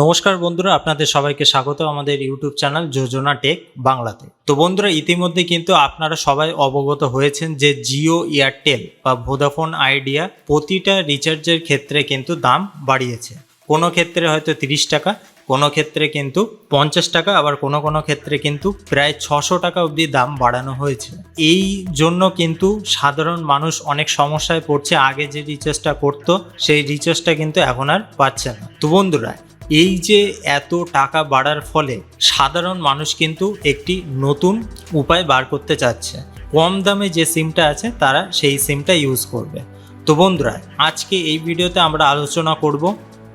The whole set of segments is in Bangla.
নমস্কার বন্ধুরা, আপনাদের সবাইকে স্বাগত আমাদের ইউটিউব চ্যানেল যোজনা টেক বাংলাতে। তো বন্ধুরা, ইতিমধ্যে কিন্তু আপনারা সবাই অবগত হয়েছেন যে জিও এয়ারটেল বা ভোদাফোন আইডিয়া প্রতিটা রিচার্জের ক্ষেত্রে কিন্তু দাম বাড়িয়েছে। কোনো ক্ষেত্রে হয়তো তিরিশ টাকা, কোনো ক্ষেত্রে কিন্তু পঞ্চাশ টাকা, আবার কোনো কোনো ক্ষেত্রে কিন্তু প্রায় ছশো টাকা অবধি দাম বাড়ানো হয়েছে। এই জন্য কিন্তু সাধারণ মানুষ অনেক সমস্যায় পড়ছে, আগে যে রিচার্জটা করতো, সেই রিচার্জটা কিন্তু এখন আর পাচ্ছে না। তো বন্ধুরা এই যে এত টাকা বাড়ার ফলে সাধারণ মানুষ কিন্তু একটি নতুন উপায় বার করতে চাচ্ছে। কম দামে যে সিমটা আছে, তারা সেই সিমটা ইউজ করবে। তো বন্ধুরা, আজকে এই ভিডিওতে আমরা আলোচনা করব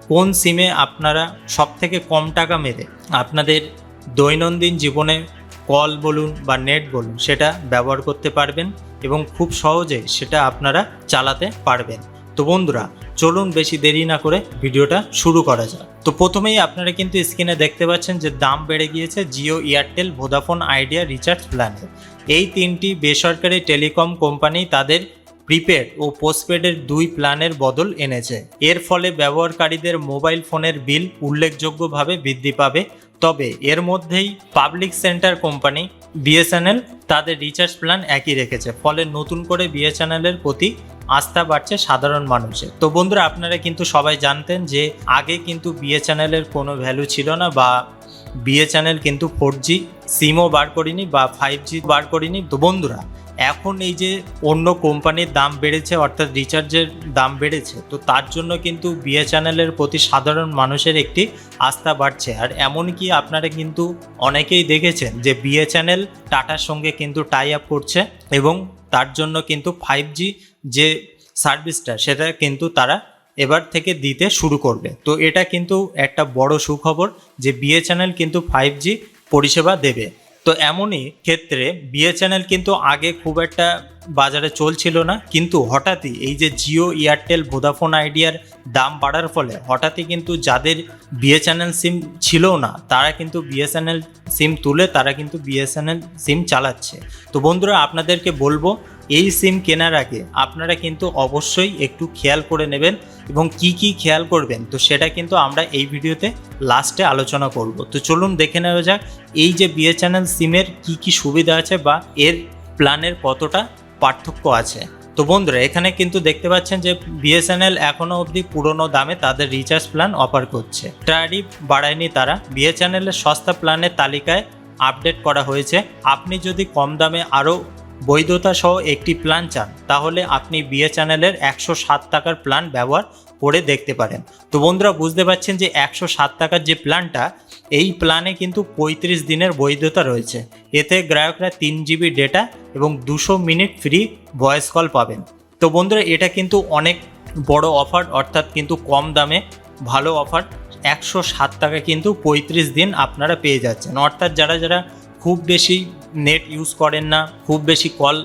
কোন সিমে আপনারা সব থেকে কম টাকা মেরে আপনাদের দৈনন্দিন জীবনে কল বলুন বা নেট বলুন, সেটা ব্যবহার করতে পারবেন এবং খুব সহজে সেটা আপনারা চালাতে পারবেন। তো বন্ধুরা, চলুন বেশি দেরি না করে ভিডিওটা শুরু করা যাক। তো প্রথমেই আপনারা কিন্তু স্ক্রিনে দেখতে পাচ্ছেন যে দাম বেড়ে গিয়েছে Jio, Airtel Vodafone Idea, recharge প্ল্যানের এই তিনটি বেসরকারি টেলিকম কোম্পানি তাদের প্রিপেড ও পোস্টপেডের দুই প্ল্যানের বদল এনেছে। এর ফলে ব্যবহারকারীদের মোবাইল ফোনের বিল উল্লেখযোগ্যভাবে বৃদ্ধি পাবে তবে এর মধ্যেই পাবলিক সেন্টার কোম্পানি বিএসএনএল তাদের রিচার্জ প্ল্যান একই রেখেছে, ফলে নতুন করে বিএসএনএলের প্রতি আস্থা বাড়ছে সাধারণ মানুষের। তো বন্ধুরা, আপনারা কিন্তু সবাই জানতেন যে আগে কিন্তু বিএসএনএলের কোনো ভ্যালু ছিল না বা বিএসএনএল কিন্তু ফোর জি, সিমও বার করিনি বা ফাইভ জি বার করিনি। তো বন্ধুরা এখন এই যে অন্য কোম্পানির দাম বেড়েছে, অর্থাৎ রিচার্জের দাম বেড়েছে, তো তার জন্য কিন্তু বিএ চ্যানেলের প্রতি সাধারণ মানুষের একটি আস্থা বাড়ছে। আর এমনকি আপনারা কিন্তু অনেকেই দেখেছেন যে বিএ চ্যানেল টাটার সঙ্গে কিন্তু টাই আপ করছে এবং তার জন্য কিন্তু ফাইভ জি যে সার্ভিসটা সেটা কিন্তু তারা এবার থেকে দিতে শুরু করবে। তো এটা কিন্তু একটা বড় সুখবর যে বিএ চ্যানেল কিন্তু ফাইভ জি পরিষেবা দেবে। তো এমনই ক্ষেত্রে বিএ চ্যানেল কিন্তু আগে খুব একটা বাজারে চলছিল না। কিন্তু হঠাৎই এই যে জিও, এয়ারটেল ভোদাফোন আইডিয়ার দাম বাড়ার ফলে হঠাৎই কিন্তু যাদের বিএ চ্যানেল সিম ছিল না, তারা কিন্তু বিএসএনএল সিম তুলে তারা কিন্তু বিএসএনএল সিম চালাচ্ছে। তো বন্ধুরা, আপনাদেরকে বলব, এই সিম কেনার আগে আপনারা কিন্তু অবশ্যই একটু খেয়াল করে নেবেন এবং কি কি খেয়াল করবেন, তো সেটা কিন্তু আমরা এই ভিডিওতে লাস্টে আলোচনা করব। তো চলুন দেখে নেওয়া যাক, এই যে বিএসএনএল সিমের কি কি সুবিধা আছে বা এর প্ল্যানের কতটা পার্থক্য আছে। তো বন্ধুরা, এখানে কিন্তু দেখতে পাচ্ছেন যে বিএসএনএল এখনও অবধি পুরনো দামে তাদের রিচার্জ প্ল্যান অফার করছে। ট্যারিফ বাড়ায়নি তারা বিএসএনএলের সস্তা প্ল্যানের তালিকায় আপডেট করা হয়েছে। আপনি যদি কম দামে আরও বৈধতা সহ একটি প্ল্যান চান, তাহলে আপনি বিএ চ্যানেলের একশো সাত টাকার প্ল্যান ব্যবহার করে দেখতে পারেন। তো বন্ধুরা, বুঝতে পারছেন যে একশো সাত টাকার যে প্ল্যানটা এই প্ল্যানে কিন্তু পঁয়ত্রিশ দিনের বৈধতা রয়েছে। এতে গ্রাহকরা তিন জিবি ডেটা এবং দুশো মিনিট ফ্রি ভয়েস কল পাবেন। তো বন্ধুরা, এটা কিন্তু অনেক বড় অফার অর্থাৎ কিন্তু কম দামে ভালো অফার একশো সাত টাকা কিন্তু পঁয়ত্রিশ দিন আপনারা পেয়ে যাচ্ছেন। অর্থাৎ যারা যারা খুব বেশি নেট ইউজ করেন না, খুব বেশি কল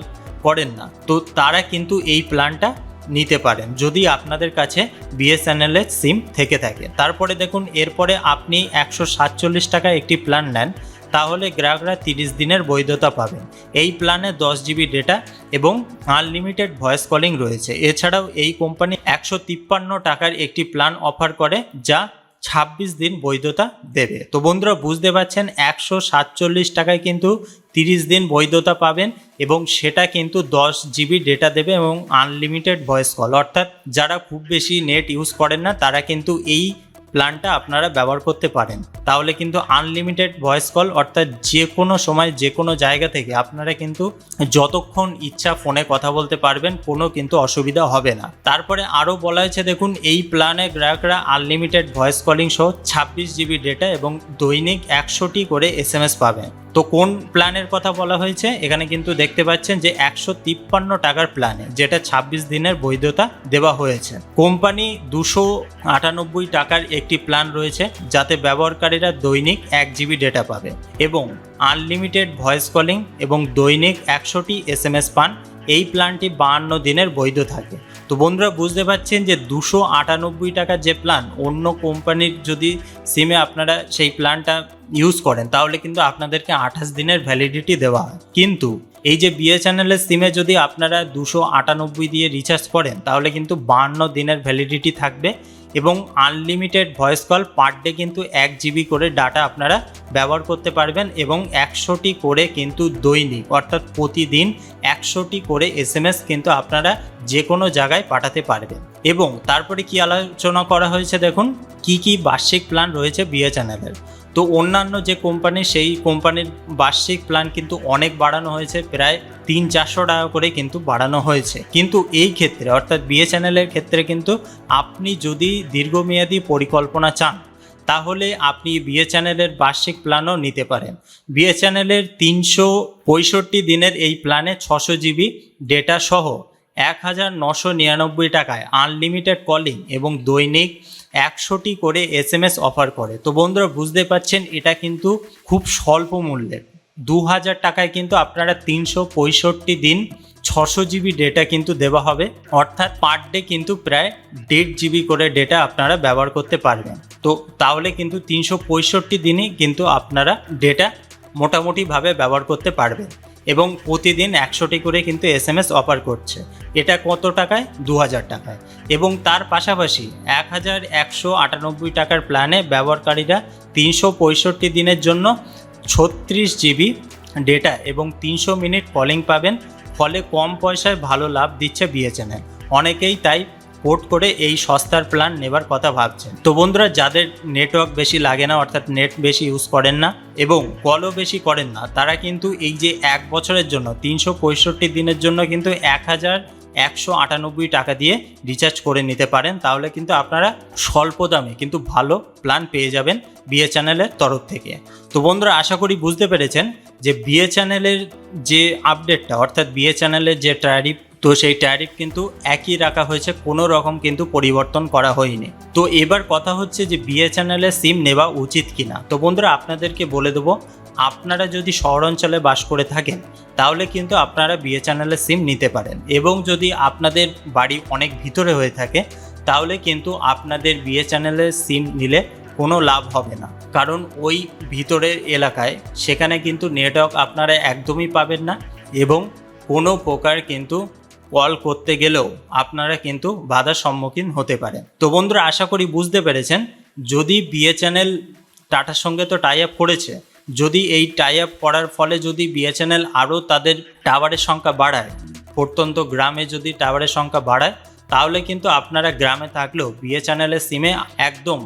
করেন না। তো তারা কিন্তু এই প্ল্যানটা নিতে পারেন। যদি আপনাদের কাছে বিএসএনএলের সিম থেকে থাকে। তারপরে দেখুন, এরপরে আপনি একশো সাতচল্লিশ টাকা একটি প্ল্যান নেন। তাহলে গ্রাহকরা তিরিশ দিনের বৈধতা পাবেন। এই প্ল্যানে দশ জিবি ডেটা এবং আনলিমিটেড ভয়েস কলিং রয়েছে। এছাড়াও এই কোম্পানি একশো তিপ্পান্ন টাকার একটি প্ল্যান অফার করে, যা ছাব্বিশ দিন বৈধতা দেবে। তো বন্ধুরা, বুঝতে পারছেন, একশো সাতচল্লিশ টাকায় কিন্তু তিরিশ দিন বৈধতা পাবেন এবং সেটা কিন্তু দশ জিবি ডেটা দেবে এবং আনলিমিটেড ভয়েস কল অর্থাৎ যারা খুব বেশি নেট ইউজ করেন না, তারা কিন্তু এই প্ল্যানটা আপনারা ব্যবহার করতে পারেন। তাহলে কিন্তু আনলিমিটেড ভয়েস কল অর্থাৎ যে কোনো সময়, যে কোনো জায়গা থেকে আপনারা কিন্তু যতক্ষণ ইচ্ছা ফোনে কথা বলতে পারবেন, কোনো কিন্তু অসুবিধা হবে না। তারপরে আরও বলা হয়েছে, দেখুন, এই প্ল্যানে গ্রাহকরা আনলিমিটেড ভয়েস কলিং সহ ছাব্বিশ জিবি ডেটা এবং দৈনিক একশোটি করে এস পাবেন। তো কোন প্ল্যানের কথা বলা হয়েছে? এখানে কিন্তু দেখতে পাচ্ছেন যে একশো তিপ্পান্ন টাকার প্ল্যানে, যেটা ছাব্বিশ দিনের বৈধতা দেওয়া হয়েছে। কোম্পানি দুশো আটানব্বই টাকার একটি প্ল্যান রয়েছে, যাতে ব্যবহারকারীরা দৈনিক এক জিবি ডেটা পাবে এবং আনলিমিটেড ভয়েস কলিং এবং দৈনিক একশোটি এস এম এস পান। এই প্ল্যানটি বাহান্ন দিনের বৈধ থাকে। তো বন্ধুরা, বুঝতে পারছেন যে দুশো আটানব্বই টাকার যে প্ল্যান, অন্য কোম্পানির যদি সিমে আপনারা সেই প্ল্যানটা ইউজ করেন, তাহলে কিন্তু আপনাদেরকে আঠাশ দিনের ভ্যালিডিটি দেওয়া হয়। কিন্তু এই যে বিএ চ্যানেলের সিমে যদি আপনারা দুশো আটানব্বই দিয়ে রিচার্জ করেন, তাহলে কিন্তু বাহান্ন দিনের ভ্যালিডিটি থাকবে এবং unlimited voice call per day কিন্তু এক জিবি করে ডাটা আপনারা ব্যবহার করতে পারবেন এবং একশোটি করে কিন্তু দৈনিক, অর্থাৎ প্রতিদিন একশোটি করে এস কিন্তু আপনারা যে কোনো জায়গায় পাঠাতে পারবেন। এবং তারপরে কি আলোচনা করা হয়েছে দেখুন, কি কি বার্ষিক প্ল্যান রয়েছে বিএ চ্যানেলের তো অন্যান্য যে কোম্পানি সেই কোম্পানির বার্ষিক প্ল্যান কিন্তু অনেক বাড়ানো হয়েছে, প্রায় তিন চারশো টাকা করে কিন্তু বাড়ানো হয়েছে। কিন্তু এই ক্ষেত্রে, অর্থাৎ বিএ চ্যানেলের ক্ষেত্রে কিন্তু আপনি যদি দীর্ঘমেয়াদী পরিকল্পনা চান, তাহলে আপনি বিএ চ্যানেলের বার্ষিক প্ল্যানও নিতে পারেন। বিএ চ্যানেলের তিনশো পঁয়ষট্টি দিনের এই প্ল্যানে ছশো জিবি ডেটা সহ এক হাজার নশো নিরানব্বই টাকায় আনলিমিটেড কলিং এবং দৈনিক একশোটি করে এস এম এস অফার করে। তো বন্ধুরা, বুঝতে পারছেন, এটা কিন্তু খুব স্বল্প মূল্যের। দু হাজার টাকায় কিন্তু আপনারা তিনশো পঁয়ষট্টি দিন ছশো জিবি ডেটা কিন্তু দেওয়া হবে। অর্থাৎ পার ডে কিন্তু প্রায় দেড় জিবি করে ডেটা আপনারা ব্যবহার করতে পারবেন। তো তাহলে কিন্তু তিনশো পঁয়ষট্টি দিনই কিন্তু আপনারা ডেটা মোটামুটিভাবে ব্যবহার করতে পারবেন। এবং প্রতিদিন একশোটি করে কিন্তু এস এম এস অফার করছে। এটা কত টাকায়? দু হাজার টাকায়। এবং তার পাশাপাশি এক হাজার একশো আটানব্বই টাকার প্ল্যানে ব্যবহারকারীরা তিনশো পঁয়ষট্টি দিনের জন্য ছত্রিশ জিবি ডেটা এবং তিনশো মিনিট কলিং পাবেন। ফলে কম পয়সায় ভালো লাভ দিচ্ছে বিএসএনএল অনেকেই তাই পোর্ট করে এই সস্তার প্ল্যান নেবার কথা ভাবছেন তো বন্ধুরা, যাদের নেটওয়ার্ক বেশি লাগে না, অর্থাৎ নেট বেশি ইউজ করেন না এবং কলও বেশি করেন না, তারা কিন্তু এই যে এক বছরের জন্য, তিনশো পঁয়ষট্টি দিনের জন্য কিন্তু এক হাজার একশো আটানব্বই টাকা দিয়ে রিচার্জ করে নিতে পারেন। তাহলে কিন্তু আপনারা স্বল্প দামে কিন্তু ভালো প্ল্যান পেয়ে যাবেন বিএ চ্যানেলের তরফ থেকে। তো বন্ধুরা, আশা করি বুঝতে পেরেছেন যে বিএ চ্যানেলের যে আপডেটটা অর্থাৎ বিএ চ্যানেলের যে ট্যারিফ তো সেই ট্যারিফ কিন্তু একই রাখা হয়েছে, কোনো রকম কিন্তু পরিবর্তন করা হয়নি। তো এবার কথা হচ্ছে যে বিএ চ্যানেলের সিম নেওয়া উচিত কিনা। তো বন্ধুরা, আপনাদেরকে বলে দেবো, আপনারা যদি শহরাঞ্চলে বাস করে থাকেন, তাহলে কিন্তু আপনারা বিএ চ্যানেলের সিম নিতে পারেন। এবং যদি আপনাদের বাড়ি অনেক ভিতরে হয়ে থাকে, তাহলে কিন্তু আপনাদের বিএ চ্যানেলের সিম নিলে কোনো লাভ হবে না। কারণ ওই ভিতরের এলাকায়, সেখানে কিন্তু নেটওয়ার্ক আপনারা একদমই পাবেন না এবং কোনো প্রকার কিন্তু কল করতে গেলেও আপনারা কিন্তু বাধার সম্মুখীন হতে পারেন। তো বন্ধুরা, আশা করি বুঝতে পেরেছেন, যদি বিএ চ্যানেল টাটার সঙ্গে তো টাই আপ করেছে, যদি এই টাই আপ করার ফলে যদি বিএসএনএল আরও তাদের টাওয়ারের সংখ্যা বাড়ায়, প্রত্যন্ত গ্রামে যদি টাওয়ারের সংখ্যা বাড়ায়, তাহলে কিন্তু আপনারা গ্রামে থাকলেও বিএসএনএলের সিমে একদম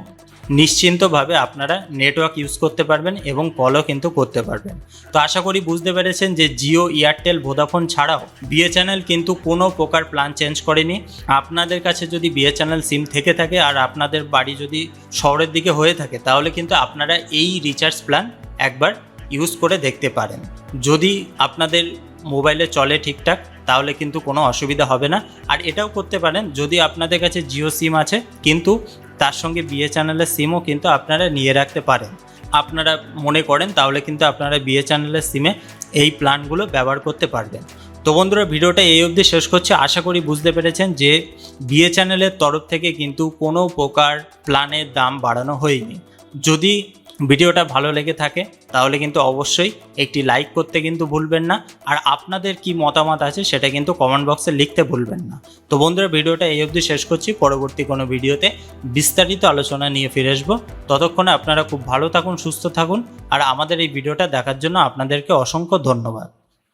নিশ্চিন্তভাবে আপনারা নেটওয়ার্ক ইউজ করতে পারবেন এবং কলও কিন্তু করতে পারবেন। তো আশা করি বুঝতে পেরেছেন যে জিও এয়ারটেল ভোদাফোন ছাড়াও বিএসএনএল কিন্তু কোনো প্রকার প্ল্যান চেঞ্জ করেনি। আপনাদের কাছে যদি বিএসএনএল সিম থেকে থাকে আর আপনাদের বাড়ি যদি শহরের দিকে হয়ে থাকে, তাহলে কিন্তু আপনারা এই রিচার্জ প্ল্যান একবার ইউজ করে দেখতে পারেন। যদি আপনাদের মোবাইলে চলে ঠিকঠাক, তাহলে কিন্তু কোনো অসুবিধা হবে না। আর এটাও করতে পারেন, যদি আপনাদের কাছে জিও সিম আছে, কিন্তু তার সঙ্গে বিএ চ্যানেলের সিমও কিন্তু আপনারা নিয়ে রাখতে পারেন। আপনারা মনে করেন তাহলে কিন্তু আপনারা বিএ চ্যানেলের সিমে এই প্ল্যানগুলো ব্যবহার করতে পারবেন। তো বন্ধুরা, ভিডিওটা এই অবধি শেষ করছে। আশা করি বুঝতে পেরেছেন যে বিএ চ্যানেলের তরফ থেকে কিন্তু কোনো প্রকার প্ল্যানের দাম বাড়ানো হয়নি। যদি ভিডিওটা ভালো লেগে থাকে, তাহলে কিন্তু অবশ্যই একটি লাইক করতে কিন্তু ভুলবেন না। আর আপনাদের কি মতামত আছে সেটা কিন্তু কমেন্ট বক্সে লিখতে ভুলবেন না। তো বন্ধুরা, ভিডিওটা এই অবধি শেষ করছি। পরবর্তী কোনো ভিডিওতে বিস্তারিত আলোচনা নিয়ে ফিরে আসব। ততক্ষণে আপনারা খুব ভালো থাকুন, সুস্থ থাকুন। আর আমাদের এই ভিডিওটা দেখার জন্য আপনাদেরকে অসংখ্য ধন্যবাদ।